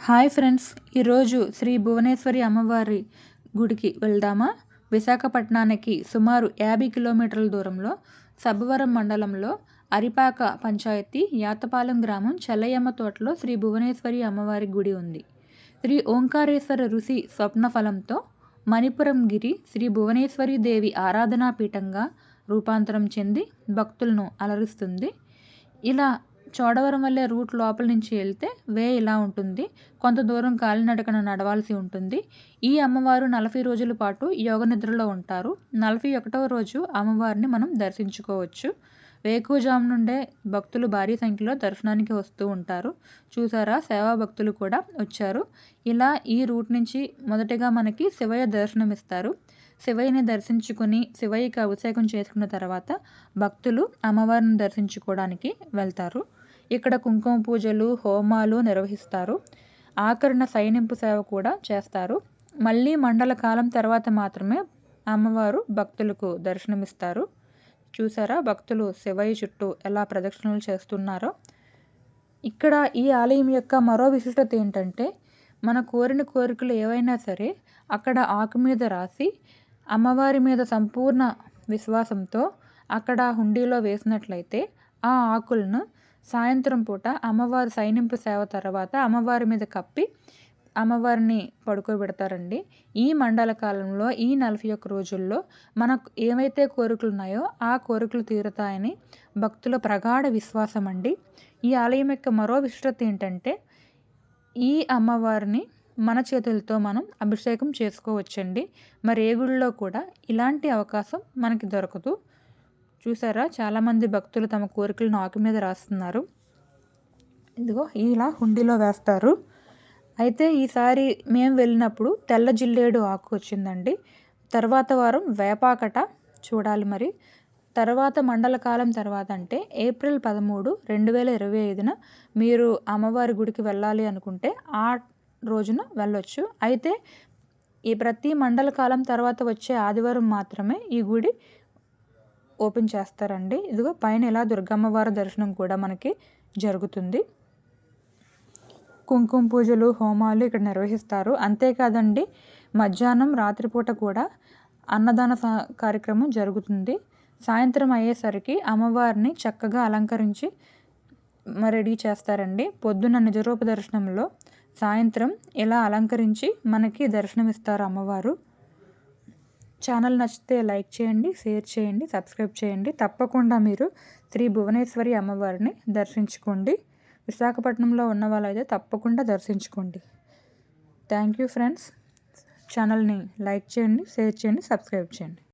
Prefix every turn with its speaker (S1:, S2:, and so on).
S1: Hi friends ఈరోజు శ్రీ భువనేశ్వరి అమ్మవారి గుడికి వెళ్దామా? విశాఖపట్నానికి సుమారు యాభై కిలోమీటర్ల దూరంలో సబ్బవరం మండలంలో అరిపాక పంచాయతీ యాతపాలెం గ్రామం చెల్లయ్యమ్మ తోటలో శ్రీ భువనేశ్వరి అమ్మవారి గుడి ఉంది. శ్రీ ఓంకారేశ్వర ఋషి స్వప్న ఫలంతో మణిపురం గిరి శ్రీ భువనేశ్వరి దేవి ఆరాధనా పీఠంగా రూపాంతరం చెంది భక్తులను అలరిస్తుంది. ఇలా చోడవరం వల్లే రూట్ లోపల నుంచి వెళ్తే వే ఇలా ఉంటుంది. కొంత దూరం కాలినడకన నడవాల్సి ఉంటుంది. ఈ అమ్మవారు నలభై రోజుల పాటు యోగ నిద్రలో ఉంటారు. నలభై ఒకటవ రోజు అమ్మవారిని మనం దర్శించుకోవచ్చు. వేకువజాము నుండే భక్తులు భారీ సంఖ్యలో దర్శనానికి వస్తూ ఉంటారు. చూసారా? సేవా భక్తులు కూడా వచ్చారు. ఇలా ఈ రూట్ నుంచి మొదటిగా మనకి శివయ్య దర్శనం ఇస్తారు శివయ్యని దర్శించుకుని శివయ్యకి అభిషేకం చేసుకున్న తర్వాత భక్తులు అమ్మవారిని దర్శించుకోవడానికి వెళ్తారు. ఇక్కడ కుంకుమ పూజలు హోమాలు నిర్వహిస్తారు. ఆకరణ సైనింపు సేవ కూడా చేస్తారు. మళ్ళీ మండల కాలం తర్వాత మాత్రమే అమ్మవారు భక్తులకు దర్శనమిస్తారు. చూసారా? భక్తులు శివయ్య చుట్టూ ఎలా ప్రదక్షిణలు చేస్తున్నారో. ఇక్కడ ఈ ఆలయం యొక్క మరో విశిష్టత ఏంటంటే మన కోరిన కోరికలు ఏవైనా సరే అక్కడ ఆకు మీద రాసి అమ్మవారి మీద సంపూర్ణ విశ్వాసంతో అక్కడ హుండీలో వేసినట్లయితే ఆ ఆకులను సాయంత్రం పూట అమ్మవారి సైనింపు సేవ తర్వాత అమ్మవారి మీద కప్పి అమ్మవారిని పడుకోబెడతారండి. ఈ మండల కాలంలో ఈ నలభై ఒక్క రోజుల్లో మనకు ఏవైతే కోరికలు ఉన్నాయో ఆ కోరికలు తీరుతాయని భక్తుల ప్రగాఢ విశ్వాసం అండి ఈ ఆలయం యొక్క మరో విశిష్టత ఏంటంటే ఈ అమ్మవారిని మన చేతులతో మనం అభిషేకం చేసుకోవచ్చండి. మరి ఏ గుడిలో కూడా ఇలాంటి అవకాశం మనకి దొరకదు. చూసారా? చాలామంది భక్తులు తమ కోరికలను ఆకు మీద రాస్తున్నారు. ఇదిగో ఇలా హుండీలో వేస్తారు. అయితే ఈసారి మేము వెళ్ళినప్పుడు తెల్ల జిల్లేడు ఆకు వచ్చిందండి. తర్వాత వారం వేపాకట చూడాలి మరి. తర్వాత మండల కాలం తర్వాత అంటే ఏప్రిల్ పదమూడు రెండు వేల ఇరవై ఐదున మీరు అమ్మవారి గుడికి వెళ్ళాలి అనుకుంటే ఆ రోజున వెళ్ళొచ్చు. అయితే ఈ ప్రతి మండల కాలం తర్వాత వచ్చే ఆదివారం మాత్రమే ఈ గుడి ఓపెన్ చేస్తారండి. ఇదిగో పైన ఇలా దుర్గమ్మవారి దర్శనం కూడా మనకి జరుగుతుంది. కుంకుమ పూజలు హోమాలు ఇక్కడ నిర్వహిస్తారు. అంతేకాదండి మధ్యాహ్నం రాత్రిపూట కూడా అన్నదాన కార్యక్రమం జరుగుతుంది. సాయంత్రం అయ్యేసరికి అమ్మవారిని చక్కగా అలంకరించి రెడీ చేస్తారండి. పొద్దున్న నిజరూప దర్శనంలో సాయంత్రం ఇలా అలంకరించి మనకి దర్శనమిస్తారు అమ్మవారు. ఛానల్ నచ్చితే లైక్ చేయండి షేర్ చేయండి సబ్స్క్రైబ్ చేయండి. తప్పకుండా మీరు శ్రీ భువనేశ్వరి అమ్మవారిని దర్శించుకోండి. విశాఖపట్నంలో ఉన్న వాళ్ళైతే తప్పకుండా దర్శించుకోండి. థ్యాంక్ యూ ఫ్రెండ్స్ ఛానల్ని లైక్ చేయండి షేర్ చేయండి సబ్స్క్రైబ్ చేయండి.